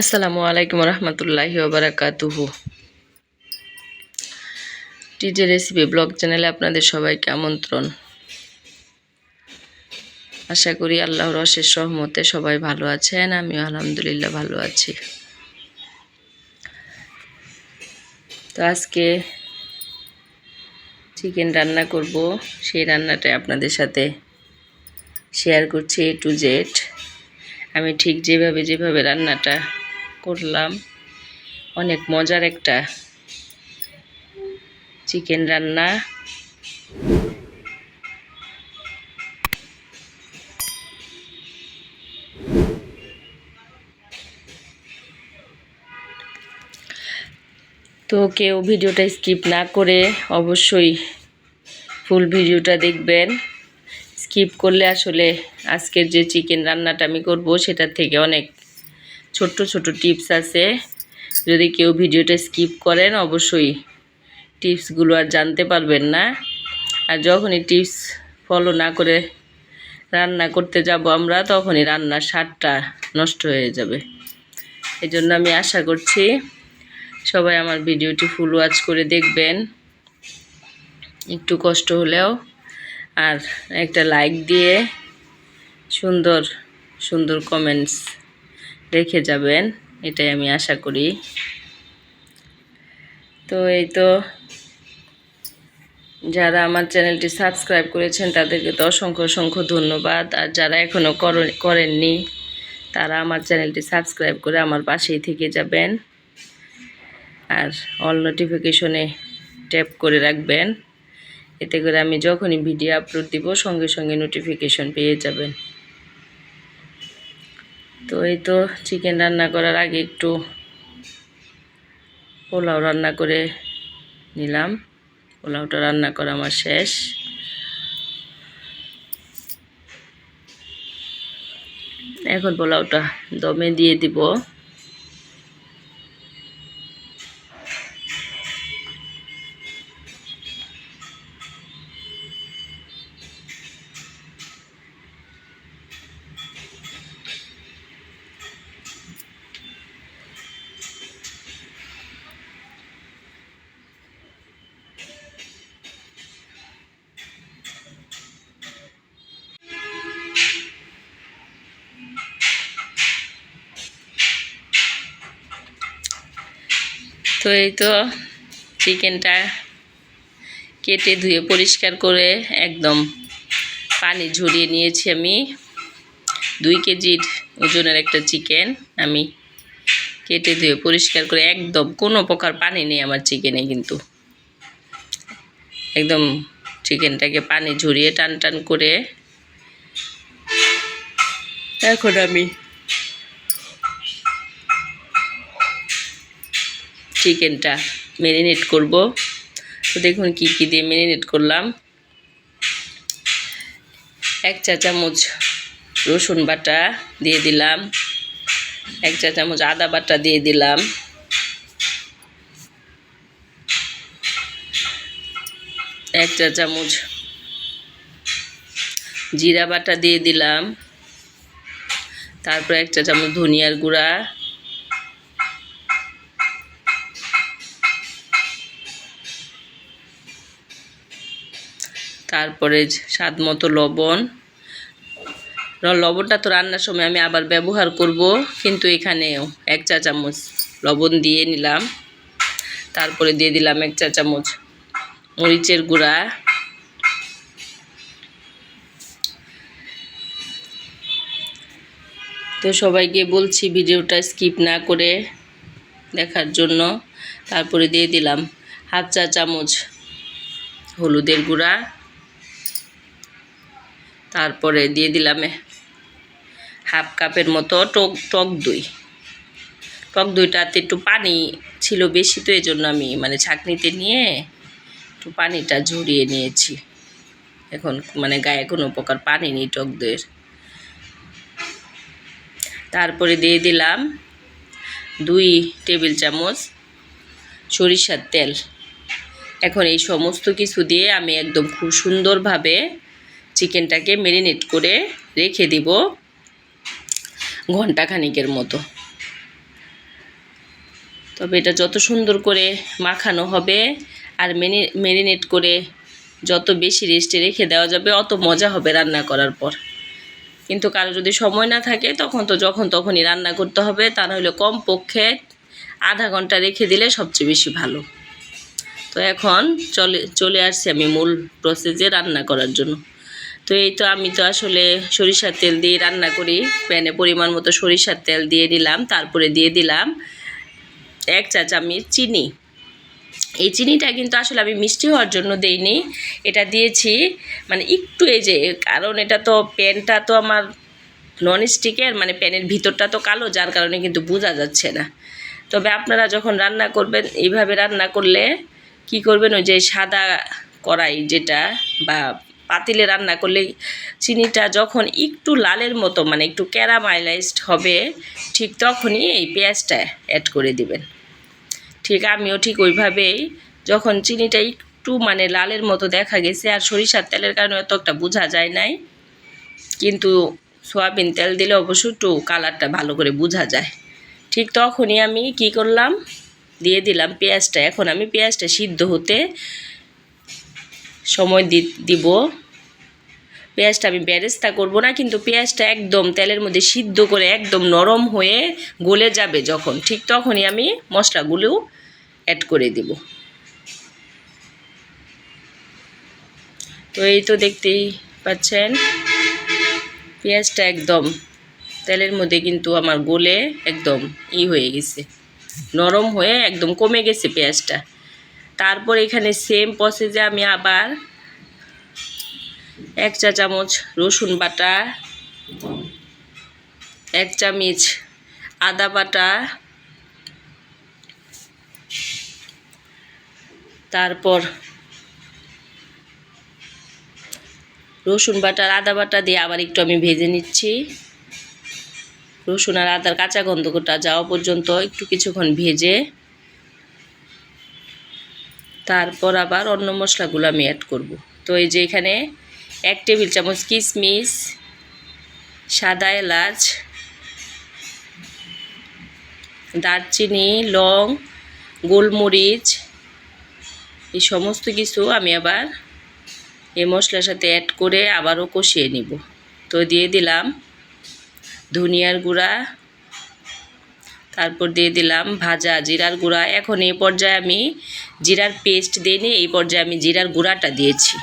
আসসালামু আলাইকুম রহমতুল্লাহি ওবরাকাতুহু। টিজে রেসিপি ব্লগ চ্যানেলে আপনাদের সবাইকে আমন্ত্রণ। আশা করি আল্লাহর অশেষ সহমতে সবাই ভালো আছেন, আমিও আলহামদুলিল্লাহ ভালো আছি। তো আজকে চিকেন রান্না করব, সেই রান্নাটা আপনাদের সাথে শেয়ার করছি এ টু জেড আমি ঠিক যেভাবে যেভাবে রান্নাটা করলাম। অনেক মজার একটা চিকেন রান্না। তো কেউ ভিডিওটা স্কিপ না করে অবশ্যই ফুল ভিডিওটা দেখবেন। স্কিপ করলে আসলে আজকের যে চিকেন রান্নাটা আমি করব, সেটার থেকে অনেক ছোট্ট ছোট টিপস আছে। যদি কেউ ভিডিওটা স্কিপ করেন, অবশ্যই টিপসগুলো আর জানতে পারবেন না। আর যখনই টিপস ফলো না করে রান্না করতে যাব আমরা, তখনই রান্নার স্বাদটা নষ্ট হয়ে যাবে। এই জন্য আমি আশা করছি সবাই আমার ভিডিওটি ফুল ওয়াচ করে দেখবেন। একটু কষ্ট হলেও আর একটা লাইক দিয়ে সুন্দর সুন্দর কমেন্টস রেখে যাবেন, এটাই আমি আশা করি। তো এই তো যারা আমার চ্যানেলটি সাবস্ক্রাইব করেছেন, তাদেরকে তো অসংখ্য অসংখ্য ধন্যবাদ। আর যারা এখনও করেননি, তারা আমার চ্যানেলটি সাবস্ক্রাইব করে আমার পাশেই থেকে যাবেন। আর অল নোটিফিকেশনে ট্যাপ করে রাখবেন। এতে করে আমি যখনই ভিডিও আপলোড দিব, সঙ্গে সঙ্গে নোটিফিকেশন পেয়ে যাবেন। তো এই তো চিকেন রান্না করার আগে একটু পোলাও রান্না করে নিলাম। পোলাওটা রান্না করা আমার শেষ। এখন পোলাওটা দমে দিয়ে দিব। এই তো চিকেনটা কেটে ধুয়ে পরিষ্কার করে একদম পানি ঝরিয়ে নিয়েছি আমি। দুই কেজির ওজনের একটা চিকেন আমি কেটে ধুয়ে পরিষ্কার করে একদম কোনো প্রকার পানি নেই আমার চিকেনে কিন্তু। একদম চিকেনটাকে পানি ঝরিয়ে টান টান করে এখন আমি চিকেনটা ম্যারিনেট করব। তো দেখুন কি কি দিয়ে ম্যারিনেট করলাম। এক চা চামচ রসুন বাটা দিয়ে দিলাম। এক চা চামচ আদা বাটা দিয়ে দিলাম। এক চা চামচ জিরা বাটা দিয়ে দিলাম। তারপর এক চা চামচ ধনিয়ার গুঁড়া। তারপরে স্বাদ মতো লবণ। লবণটা তো রান্নার সময় আমি আবার ব্যবহার করব, কিন্তু এখানেও এক চা চামচ লবণ দিয়ে নিলাম। তারপরে দিয়ে দিলাম এক চা চামচ মরিচের গুঁড়া। তো সবাইকে বলছি ভিডিওটা স্কিপ না করে দেখার জন্য। তারপরে দিয়ে দিলাম হাফ চা চামচ হলুদের গুঁড়া। তারপরে দিয়ে দিলাম হাফ কাপের মতো টক টক দই। টক দইটাতে একটু পানি ছিল বেশি, তো এই জন্য আমি মানে ছাঁকনিতে নিয়ে একটু পানিটা ঝরিয়ে নিয়েছি। এখন মানে গায়ে কোনো প্রকার পানি নেই টক দইয়ের। তারপরে দিয়ে দিলাম দুই টেবিল চামচ সরিষার তেল। এখন এই সমস্ত কিছু দিয়ে আমি একদম খুব সুন্দরভাবে চিকেনটাকে ম্যারিনেট করে রেখে দিব ঘণ্টা খানিকের মতো। তবে এটা যত সুন্দর করে মাখানো হবে আর মেনি মেরিনেট করে যত বেশি রেস্টে রেখে দেওয়া যাবে, অত মজা হবে রান্না করার পর। কিন্তু কারও যদি সময় না থাকে, তখন তো যখন তখনই রান্না করতে হবে, তা নাহলে কম পক্ষে আধা ঘণ্টা রেখে দিলে সবচেয়ে বেশি ভালো। তো এখন চলে চলে আসছি আমি মূল প্রসেসে রান্না করার জন্য। তো এই তো আমি তো আসলে সরিষার তেল দিয়ে রান্না করি। প্যানে পরিমাণ মতো সরিষার তেল দিয়ে দিলাম, তারপরে দিয়ে দিলাম এক চা চামচ চিনি। এই চিনিটা কিন্তু আসলে আমি মিষ্টি হওয়ার জন্য দেইনি, এটা দিয়েছি। মানে একটু এই যে, কারণ এটা তো প্যানটা তো আমার নন স্টিকের মানে প্যানের ভিতরটা তো কালো, যার কারণে কিন্তু বোঝা যাচ্ছে না। তবে আপনারা যখন রান্না করবেন, এইভাবে রান্না করলে কি করবেন, ওই যে সাদা কড়াই যেটা বা পাতিলে রান্না করলে চিনিটা যখন একটু লালের মতো মানে একটু ক্যারামাইলাইজড হবে, ঠিক তখনই এই পেঁয়াজটা অ্যাড করে দিবেন। ঠিক আমিও ঠিক ওইভাবেই যখন চিনিটা একটু মানে লালের মতো দেখা গেছে, আর সরিষার তেলের কারণে অত একটা বোঝা যায় নাই, কিন্তু সয়াবিন তেল দিলে অবশ্য একটু কালারটা ভালো করে বোঝা যায়। ঠিক তখনই আমি কি করলাম, দিয়ে দিলাম পেঁয়াজটা। এখন আমি পেঁয়াজটা সিদ্ধ হতে সময় দি দিব। পেঁয়াজটা আমি বেরেস্তা করব না, কিন্তু পেঁয়াজটা একদম তেলের মধ্যে সিদ্ধ করে একদম নরম হয়ে গলে যাবে যখন, ঠিক তখনই আমি মশলাগুলো অ্যাড করে দিব। তো এই তো দেখতেই পাচ্ছেন, পেঁয়াজটা একদম তেলের মধ্যে কিন্তু আমার গলে একদম ই হয়ে গেছে, নরম হয়ে একদম কমে গেছে পেঁয়াজটা। তারপর এখানে সেম প্রসেসে আমি আবার এক চা চামচ রসুন বাটা, এক চামচ আদা বাটা, তারপর রসুন বাটা আদা বাটা দিয়ে আবার একটু আমি ভেজে নিচ্ছি। রসুন আর আদার কাঁচা গন্ধটা যাওয়া পর্যন্ত একটু কিছুক্ষণ ভেজে তারপর আবার অন্য মশলাগুলো আমি অ্যাড করব। তো এই যে এখানে এক টেবিল চামচ কিশমিশ সাদা এলাচ, দারচিনি, লং, গোলমরিচ, এই সমস্ত কিছু আমি আবার এই মশলার সাথে অ্যাড করে আবারও কষিয়ে নিব। তো দিয়ে দিলাম ধনিয়ার গুঁড়া তারপর দিয়ে দিলাম ভাজা জিরার গুঁড়া। এখন এই পর্যায়ে আমি জিরার পেস্ট দিইনি এই পর্যায়ে আমি জিরার গুঁড়াটা দিয়েছি।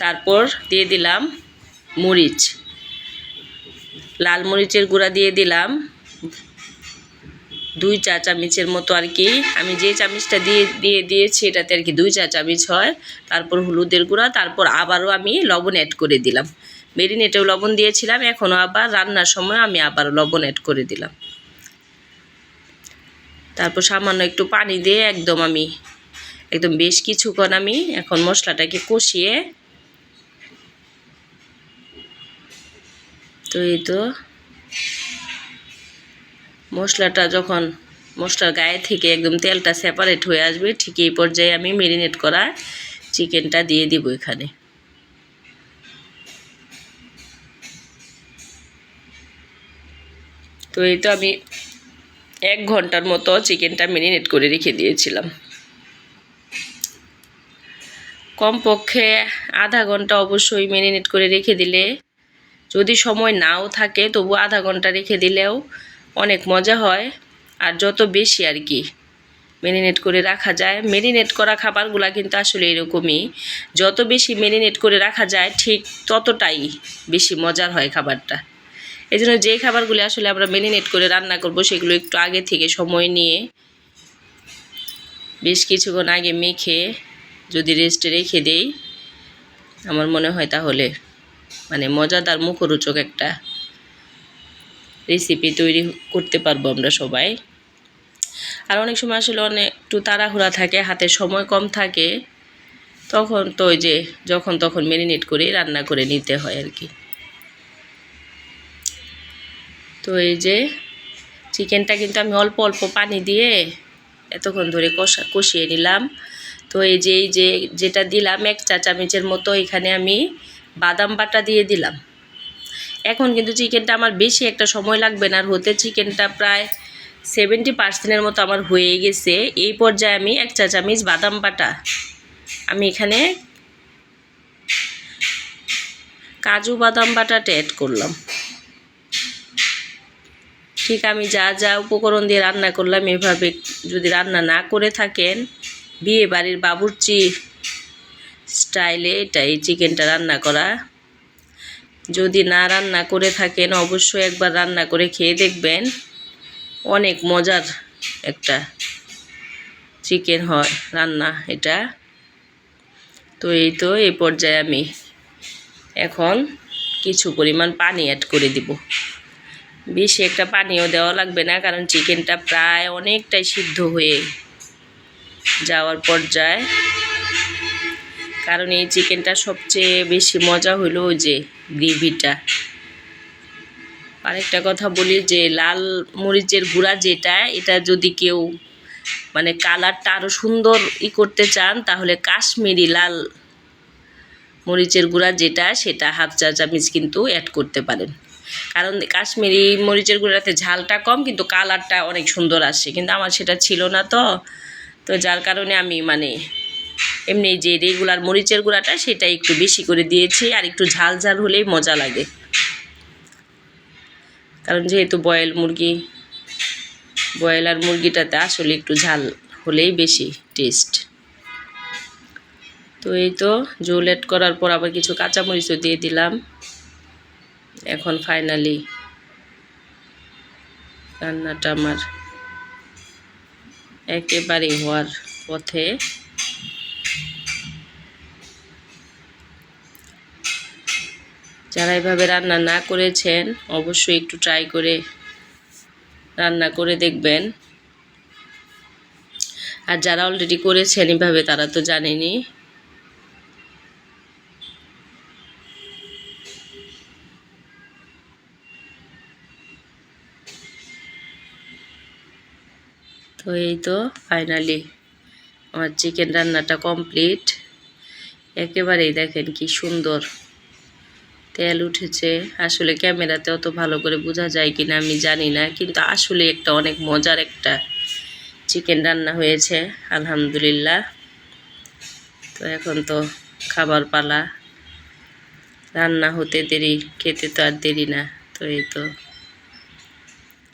তারপর দিয়ে দিলাম মরিচ। লাল মরিচের গুঁড়া দিয়ে দিলাম। দুই চা চামচের মতো আর কি। আমি যে চামচটা দিয়ে দিয়ে দিয়েছি এটাতে আর কি দুই চা চামচ হয়। তারপর হলুদের গুঁড়া, তারপর আবারও আমি লবণ অ্যাড করে দিলাম। মেরিনেটেও লবণ দিয়েছিলাম, এখনও আবার রান্নার সময় আমি আবার লবণ অ্যাড করে দিলাম। তারপর সামান্য একটু পানি দিয়ে একদম আমি, একদম বেশ কিছুক্ষণ আমি এখন মশলাটাকে কষিয়ে, তো এই তো মশলাটা যখন মশলার গায়ে থেকে একদম তেলটা সেপারেট হয়ে আসবে, ঠিক এই পর্যায়ে আমি মেরিনেট করা চিকেনটা দিয়ে দিব এখানে। তো এই তো আমি এক ঘণ্টার মতো চিকেনটা মেরিনেট করে রেখে দিয়েছিলাম। কমপক্ষে আধা ঘণ্টা অবশ্যই মেরিনেট করে রেখে দিলে, যদি সময় নাও থাকে তবু আধা ঘণ্টা রেখে দিলেও অনেক মজা হয়। আর যত বেশি আর কি মেরিনেট করে রাখা যায় মেরিনেট করা খাবারগুলা কিন্তু আসলে এরকমই। যত বেশি মেরিনেট করে রাখা যায়, ঠিক ততটাই বেশি মজার হয় খাবারটা। এই জন্য যে খাবারগুলি আসলে আমরা মেরিনেট করে রান্না করব সেগুলো একটু আগে থেকে সময় নিয়ে বেশ কিছুক্ষণ আগে মেখে যদি রেস্টে রেখে দেই, আমার মনে হয় তাহলে মানে মজাদার মুখরোচক একটা রেসিপি তৈরি করতে পারব আমরা সবাই। আর অনেক সময় আসলে অনেক একটু তাড়াহুড়া থাকে, হাতে সময় কম থাকে, তখন তো ওই যে যখন তখন মেরিনেট করে রান্না করে নিতে হয় আর কি। তো এই যে চিকেনটা কিন্তু আমি অল্প অল্প পানি দিয়ে এতক্ষণ ধরে কষা, কষিয়ে নিলাম। তো এই যে এই যে যেটা দিলাম এক চা চামচের মতো এখানে আমি বাদাম বাটা দিয়ে দিলাম। এখন কিন্তু চিকেনটা আমার বেশি একটা সময় লাগবে না আর হতে চিকেনটা প্রায় সেভেন্টি পার্সেন্টের মতো আমার হয়ে গেছে। এই পর্যায়ে আমি এক চা চামচ বাদাম বাটা। আমি এখানে কাজু বাদাম বাটাটা অ্যাড করলাম। ঠিক আমি যা যা উপকরণ দিয়ে রান্না করলাম, এভাবে যদি রান্না না করে থাকেন, বিয়ে বাড়ির বাবুর্চি স্টাইলে এটা এই চিকেনটা রান্না করা। যদি না রান্না করে থাকেন, অবশ্যই একবার রান্না করে খেয়ে দেখবেন, অনেক মজার একটা চিকেন হয় রান্না এটা। তো এই তো এই পর্যায়ে আমি এখন কিছু পরিমাণ পানি অ্যাড করে দিব। বেশি একটা পানিও দেওয়া লাগবে না, কারণ চিকেনটা প্রায় অনেকটাই সিদ্ধ হয়ে যাওয়ার পর্যায়ে। কারণ এই চিকেনটা সবচেয়ে বেশি মজা হলো যে গ্রেভিটা। আরেকটা কথা বলি যে, লাল মরিচের গুঁড়া যেটা, এটা যদি কেউ মানে কালারটা আরও সুন্দর ই করতে চান, তাহলে কাশ্মীরি লাল মরিচের গুঁড়া যেটা, সেটা হাফ চা চামচ কিন্তু অ্যাড করতে পারেন। কারণ কাশ্মীরি মরিচের গুঁড়াতে ঝালটা কম, কিন্তু কালারটা অনেক সুন্দর আসে। কিন্তু আমার সেটা ছিল না তো তো যার কারণে আমি মানে এমনি যে রেগুলার মরিচের গুঁড়াটা সেটা একটু বেশি করে দিয়েছি, আর একটু ঝাল ঝাল হলেই মজা লাগে। কারণ যেহেতু বয়েল মুরগি, ব্রয়লার মুরগিটাতে আসলে একটু ঝাল হলেই বেশি টেস্ট তো এই তো জোল করার পর আবার কিছু কাঁচামরিচও দিয়ে দিলাম। এখন ফাইনালি রান্নাটা আমার একেবারে হওয়ার পথে। যারা এভাবে রান্না না করেছেন, অবশ্যই একটু ট্রাই করে রান্না করে দেখবেন। আর যারা অলরেডি করেছেন, এভাবে তারা তো জানেনি তো এই তো ফাইনালি আমার চিকেন রান্নাটা কমপ্লিট একেবারেই দেখেন কি সুন্দর। তেল উঠেছে। আসলে ক্যামেরাতে অত ভালো করে বোঝা যায় কিনা আমি জানি না, কিন্তু আসলে একটা অনেক মজার একটা চিকেন রান্না হয়েছে, আলহামদুলিল্লাহ। তো এখন তো খাবার পালা। রান্না হতে দেরি, খেতে তো আর দেরি না, তো এই তো।